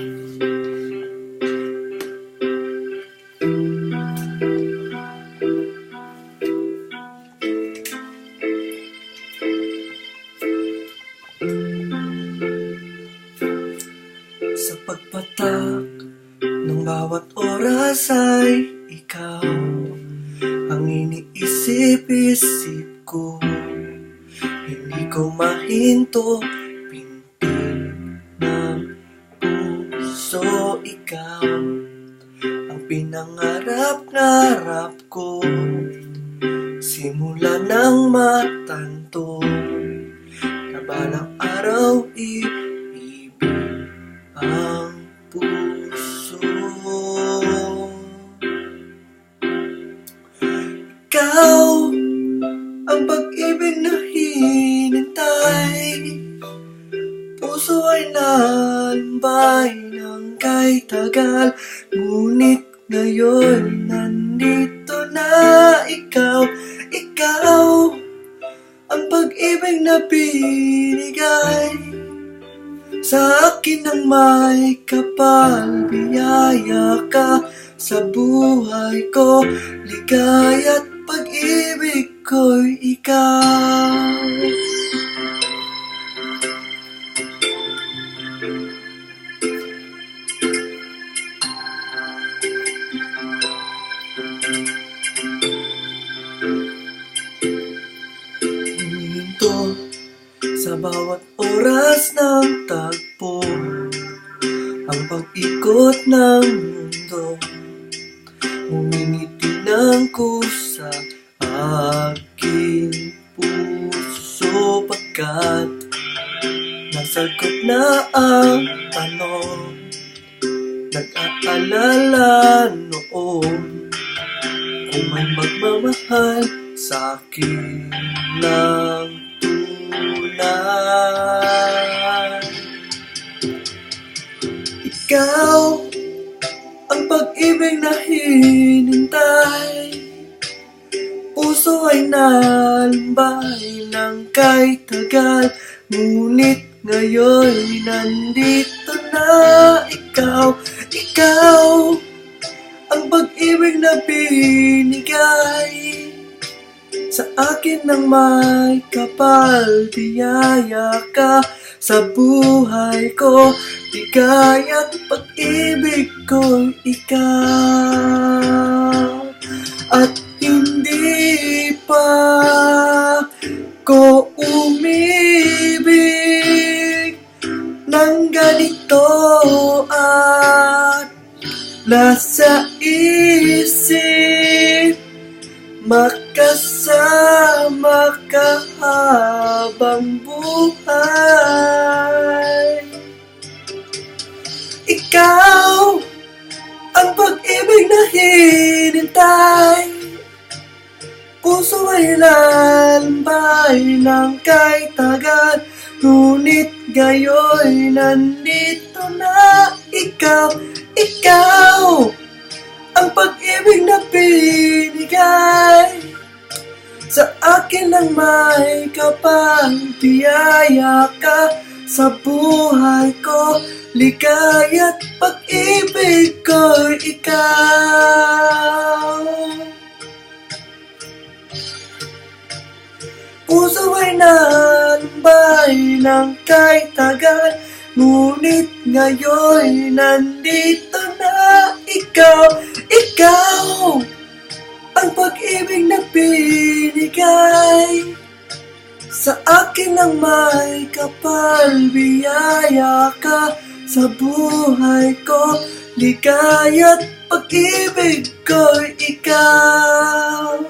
Sa pagpatak ng bawat oras ay ikaw Ang iniisip-isip ko. Hindi ko mahinto ikaw Ang pinangarap-ngarap ko Simula ng matanto. Na balang araw iibig tagal Ngunit ngayon nandito na ikaw. Ikaw ang pag-ibig na binigay. Sa akin ang may kapal, biyaya ka. Sa buhay ko, ligaya't pag-ibig ko'y ikaw. Bawat oras ng tagpo Ang pag-ikot ng mundo. Umingiti ng kusa aking puso Pagkat nasagot na ang tanong. Nag-aalala noon Kung may magmamahal sa akin ng Ikaw ang pag-ibig na hinintay. Puso ay nalambay ng kay tagal Ngunit ngayon nandito na ikaw. Ikaw ang pag-ibig na binigay sa akin ng may kapal, biyaya ka sa buhay ko, ligaya't pag-ibig ko ikaw. At hindi pa ko umibig ng ganito at nasa Makasama ka habang buhay. Ikaw ang pag-ibig na hinintay. Puso ay lalambay ng kay tagal Ngunit gayoy nandito na ikaw. Ikaw ang pag-ibig na binigay akin lang may kapal Biyaya ka sa buhay ko. Ligaya't pag-ibig ko ikaw. Puso ay nalambay ng kay tagal Ngunit ngayon nandito na ikaw Ikaw ang pag-ibig na binigay Sa akin ang may kapal Biyaya ka sa buhay ko. Ligaya't pag-ibig ko'y ikaw.